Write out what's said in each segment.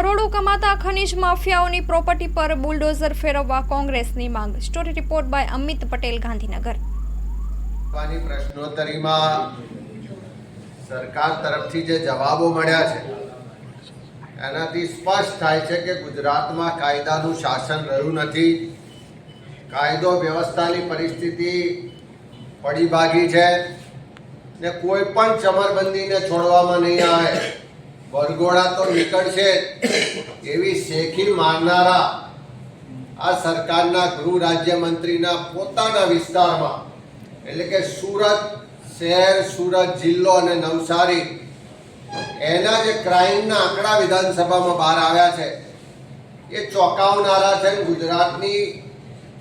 કરોડો કમાતા ખનીજ માફિયાઓની પ્રોપર્ટી પર બુલડોઝર ફેરવવા કોંગ્રેસની માંગ. Story report by Amit Patel, Gandhinagar. પ્રશ્નોત્તરીમાં સરકાર તરફથી જે જવાબો મળ્યા છે, એનાથી સ્પષ્ટ થાય છે કે ગુજરાતમાં કાયદાનું શાસન રહ્યું નથી. કાયદો વ્યવસ્થાની પરિસ્થિતિ પડી ભાગી છે ને કોઈ પણ ચમરબંધીને છોડવામાં નહીં આવે. વરઘોડા તો નીકળશે એવી શેખી મારનારા આ સરકારના ગૃહ રાજ્યમંત્રીના પોતાના વિસ્તારમાં, એટલે કે સુરત શહેર, સુરત જિલ્લો અને નવસારી, એના જે ક્રાઇમના આંકડા વિધાનસભામાં બહાર આવ્યા છે, એ ચોંકાવનારા છે ગુજરાતની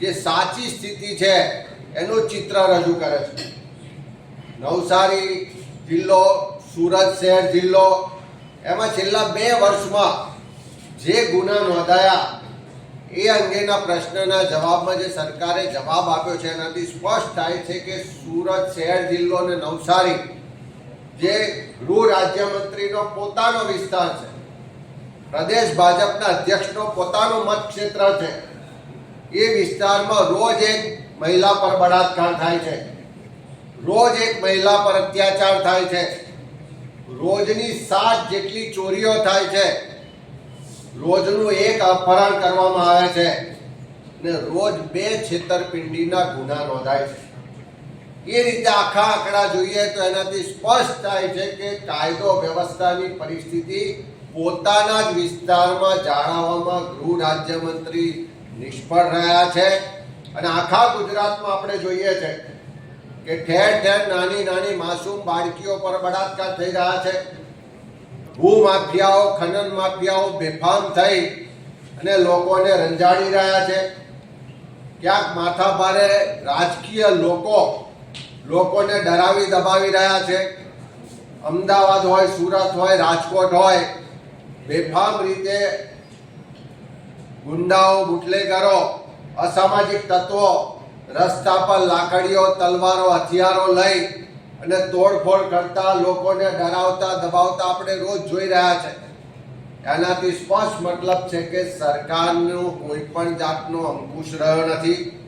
જે સાચી સ્થિતિ છે, એનું ચિત્ર રજૂ કરે છે. નવસારી જિલ્લો, સુરત શહેર જિલ્લો એમાં છેલ્લા બે વર્ષમાં જે ગુના નોંધાયા, એ અંગેના પ્રશ્નના જવાબમાં જે સરકારે જવાબ આપ્યો છે, એનાથી સ્પષ્ટ થાય છે કે સુરત શહેર જિલ્લો અને નવસારી, જે ગૃહ રાજ્યમંત્રીનો પોતાનો વિસ્તાર છે, પ્રદેશ ભાજપના અધ્યક્ષનો પોતાનો મત ક્ષેત્ર છે, એ વિસ્તારમાં રોજ એક મહિલા પર બળાત્કાર થાય છે, રોજ એક મહિલા પર અત્યાચાર થાય છે. રોજની સાત જેટલી ચોરીઓ થાય છે. રોજનું એક અપહરણ કરવામાં આવે છે. ને રોજ બે છેતરપિંડીના ગુના નોંધાય છે. એ રીતે આખા આંકડા જોઈએ તો એનાથી સ્પષ્ટ થાય છે કે કાયદો વ્યવસ્થાની પરિસ્થિતિ પોતાના જ વિસ્તારમાં જાળવવામાં ગૃહ રાજ્યમંત્રી નિષ્ફળ રહ્યા છે. અને આખા ગુજરાતમાં આપણે જોઈએ છે કે ઠેર ઠેર નાની નાની માસૂમ બાળકીઓ પર બળાત્કાર થઈ રહ્યા છે. ભૂમાફિયાઓ ખનન માફિયાઓ બેફામ થઈ અને લોકોને રંજાડી રહ્યા છે. ક્યાંક માથા ભારે રાજકીય લોકો લોકોને ડરાવી દબાવી રહ્યા છે. અમદાવાદ હોય, સુરત હોય, રાજકોટ હોય, બેફામ રીતે ગુંડાઓ, બુટલેગરો, અસામાજિક તત્વો રસ્તા પર લાકડીઓ, તલવારો, હથિયારો લઈ અને તોડફોડ કરતા લોકોને ડરાવતા, દબાવતા આપણે રોજ જોઈ રહ્યા છે. એનાથી સ્પષ્ટ મતલબ છે કે સરકારનો કોઈ પણ જાતનો અંકુશ રહ્યો નથી.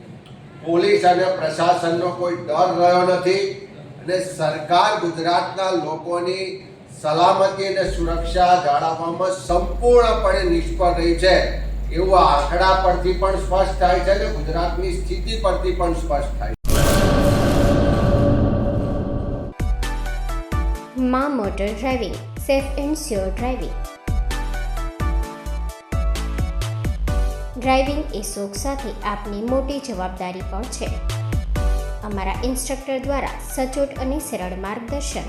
પોલીસ અને પ્રશાસનનો કોઈ ડર રહ્યો નથી અને સરકાર ગુજરાતના લોકોની સલામતી અને સુરક્ષા જાળવવામાં સંપૂર્ણપણે નિષ્ફળ રહી છે. એવું આંકડા પરથી પણ સ્પષ્ટ થાય છે અને ગુજરાતની સ્થિતિ પરથી પણ સ્પષ્ટ થાય છે. માં motor driving, safe and sure driving. Driving એ શોખ સાથે આપની મોટી જવાબદારી પણ છે. અમારા ઇન્સ્ટ્રક્ટર દ્વારા સચોટ અને સરળ માર્ગદર્શન